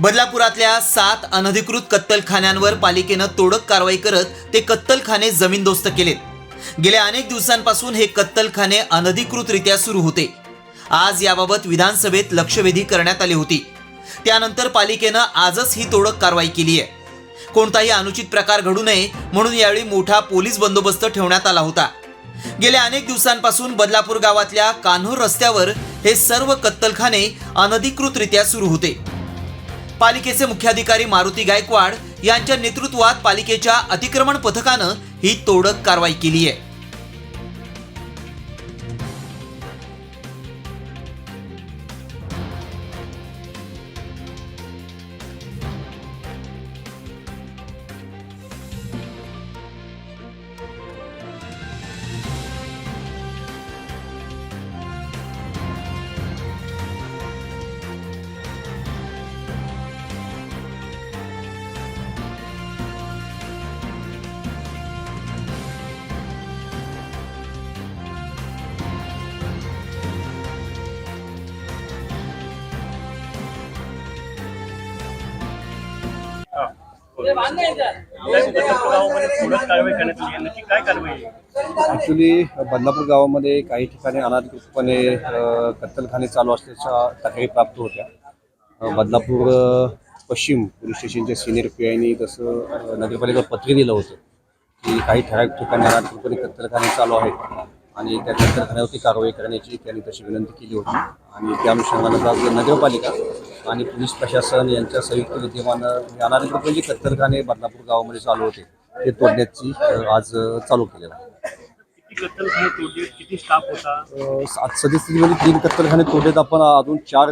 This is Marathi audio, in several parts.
बदलापुरातल्या सात अनधिकृत कत्तलखान्यांवर पालिकेनं तोडक कारवाई करत ते कत्तलखाने जमीनदोस्त केलेत. गेल्या अनेक दिवसांपासून हे कत्तलखाने अनधिकृतरित्या सुरू होते. आज याबाबत विधानसभेत लक्षवेधी करण्यात आली होती. त्यानंतर पालिकेनं आजच ही तोडक कारवाई केली आहे. कोणताही अनुचित प्रकार घडू नये म्हणून यावेळी मोठा पोलीस बंदोबस्त ठेवण्यात आला होता. गेल्या अनेक दिवसांपासून बदलापूर गावातल्या कान्होर रस्त्यावर हे सर्व कत्तलखाने अनधिकृतरित्या सुरू होते. पालिकेचे मुख्याधिकारी मारुती गायकवाड यांच्या नेतृत्वात पालिकेच्या अतिक्रमण पथकानं ही तोडक कारवाई केली आहे. ॲक्च्युली बदलापूर गावामध्ये काही ठिकाणी अनाधिकृतपणे कत्तलखाने चालू असल्याच्या तक्रारी प्राप्त होत्या. बदलापूर पश्चिम पोलीस स्टेशनच्या सिनियर पी आयनी तसं अ, नगरपालिकेला पत्र दिलं होतं की काही ठराविक ठिकाणी अनाधिकृतपणे कत्तलखाने चालू आहेत. आणि त्या कत्तलखान्यावरती कारवाई करण्याची त्यांनी तशी विनंती केली होती. आणि त्या अनुषंगानं आज नगरपालिका आणि पोलीस प्रशासन यांच्या संयुक्त विद्यमानं अनाधिकृत जे कत्तलखाने बदलापूर गावामध्ये चालू होते ते तोडण्याची आज चालू केलेलं आहे. किती स्टाफ होता? तीन कत्तलखाने तोडलेत. आपण अजून चार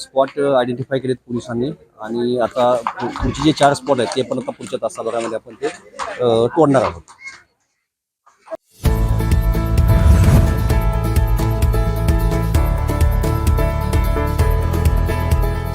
स्पॉट आयडेंटिफाय केलेत पोलिसांनी. आणि आता पुढचे जे चार स्पॉट आहेत ते पण आता पुढच्या तासाभरामध्ये आपण ते तोडणार आहोत.